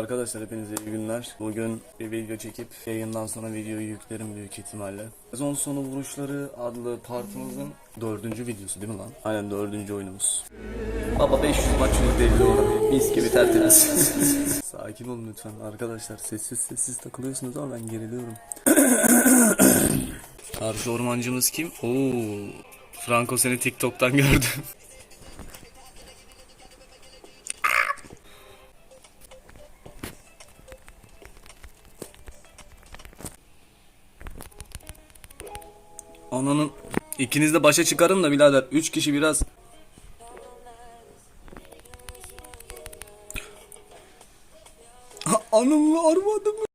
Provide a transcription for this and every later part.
Arkadaşlar hepinize iyi günler. Bugün bir video çekip yayından sonra videoyu yüklerim büyük ihtimalle. Sezon sonu vuruşları adlı partımızın dördüncü videosu değil mi lan? Aynen dördüncü oyunumuz. Baba 500 maç %50 oranı. Mis gibi tertemiz. Sakin olun lütfen arkadaşlar. Sessiz sessiz takılıyorsunuz ama ben geriliyorum. Karşı ormancımız kim? Oo, Franco seni TikTok'tan gördüm. Ananın ikiniz de başa çıkarın da birader. Üç kişi biraz Anamla arvadımı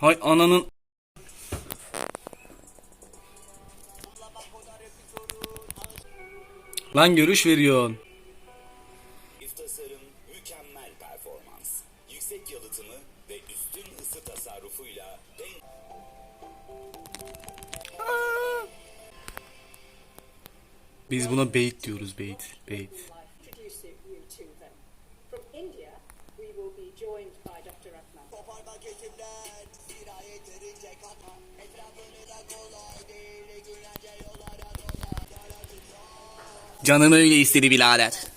Hay ananın Lan görüş veriyorsun. Tasarım, mükemmel performans, yüksek yalıtımı ve üstün ısı tasarrufuyla Biz buna bait diyoruz bait. Bait. Joined by Dr. Ratnam. Koparmak öyle istedi birader.